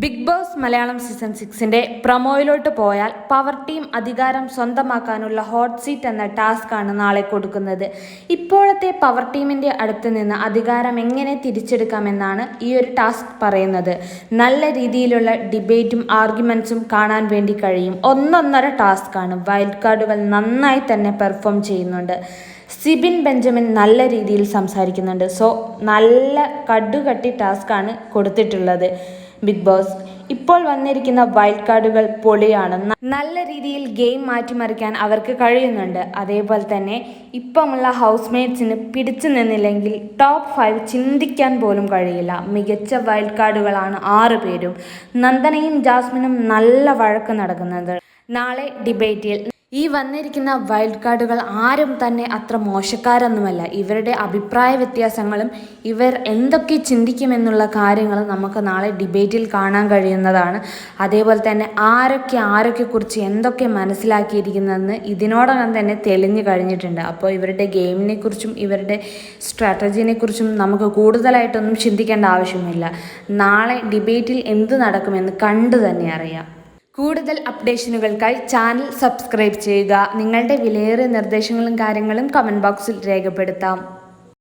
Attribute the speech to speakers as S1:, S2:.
S1: Big boss Malayalam season സിക്സിന്റെ പ്രൊമോയിലോട്ട് പോയാൽ പവർ ടീം അധികാരം സ്വന്തമാക്കാനുള്ള ഹോട്ട് സീറ്റ് എന്ന ടാസ്ക് ആണ് നാളെ കൊടുക്കുന്നത്. ഇപ്പോഴത്തെ പവർ ടീമിന്റെ അടുത്ത് നിന്ന് അധികാരം എങ്ങനെ തിരിച്ചെടുക്കാമെന്നാണ് ഈ ഒരു ടാസ്ക് പറയുന്നത്. നല്ല രീതിയിലുള്ള ഡിബേറ്റും ആർഗ്യുമെന്റ്സും കാണാൻ വേണ്ടി കഴിയും. ഒന്നൊന്നര ടാസ്ക് ആണ് വൈൽഡ് കാർഡുകൾ നന്നായി തന്നെ പെർഫോം ചെയ്യുന്നുണ്ട്. സിബിൻ ബെഞ്ചമിൻ നല്ല രീതിയിൽ സംസാരിക്കുന്നുണ്ട്. സോ നല്ല കടുകട്ടി ടാസ്ക് ആണ് കൊടുത്തിട്ടുള്ളത്. Big boss. ഇപ്പോൾ വന്നിരിക്കുന്ന വൈൽഡ് കാർഡുകൾ പൊളിയാണ്. നല്ല രീതിയിൽ ഗെയിം മാറ്റിമറിക്കാൻ അവർക്ക് കഴിയുന്നുണ്ട്. അതേപോലെ തന്നെ ഇപ്പമുള്ള ഹൗസ് മേറ്റ്സിന് പിടിച്ചു നിന്നില്ലെങ്കിൽ ടോപ്പ് ഫൈവ് ചിന്തിക്കാൻ പോലും കഴിയില്ല. മികച്ച വൈൽഡ് കാർഡുകളാണ് ആറ് പേരും. നന്ദനയും ജാസ്മിനും നല്ല വഴക്ക് നടക്കുന്നത്. നാളെ ഡിബേറ്റിൽ ഈ വന്നിരിക്കുന്ന വൈൽഡ് കാർഡുകൾ ആരും തന്നെ അത്ര മോശക്കാരൊന്നുമല്ല. ഇവരുടെ അഭിപ്രായ വ്യത്യാസങ്ങളും ഇവർ എന്തൊക്കെ ചിന്തിക്കുമെന്നുള്ള കാര്യങ്ങളും നമുക്ക് നാളെ ഡിബേറ്റിൽ കാണാൻ കഴിയുന്നതാണ്. അതേപോലെ തന്നെ ആരൊക്കെ കുറിച്ച് എന്തൊക്കെ മനസ്സിലാക്കിയിരിക്കുന്നതെന്ന് ഇതിനോടകം തന്നെ തെളിഞ്ഞു കഴിഞ്ഞിട്ടുണ്ട്. അപ്പോൾ ഇവരുടെ ഗെയിമിനെ കുറിച്ചും ഇവരുടെ സ്ട്രാറ്റജിനെ കുറിച്ചും നമുക്ക് കൂടുതലായിട്ടൊന്നും ചിന്തിക്കേണ്ട ആവശ്യമില്ല. നാളെ ഡിബേറ്റിൽ എന്ത് നടക്കുമെന്ന് കണ്ടു തന്നെ അറിയാം. കൂടുതൽ അപ്ഡേഷനുകൾക്കായി ചാനൽ സബ്സ്ക്രൈബ് ചെയ്യുക. നിങ്ങളുടെ വിലയേറിയ നിർദ്ദേശങ്ങളും കാര്യങ്ങളും കമന്റ് ബോക്സിൽ രേഖപ്പെടുത്താം.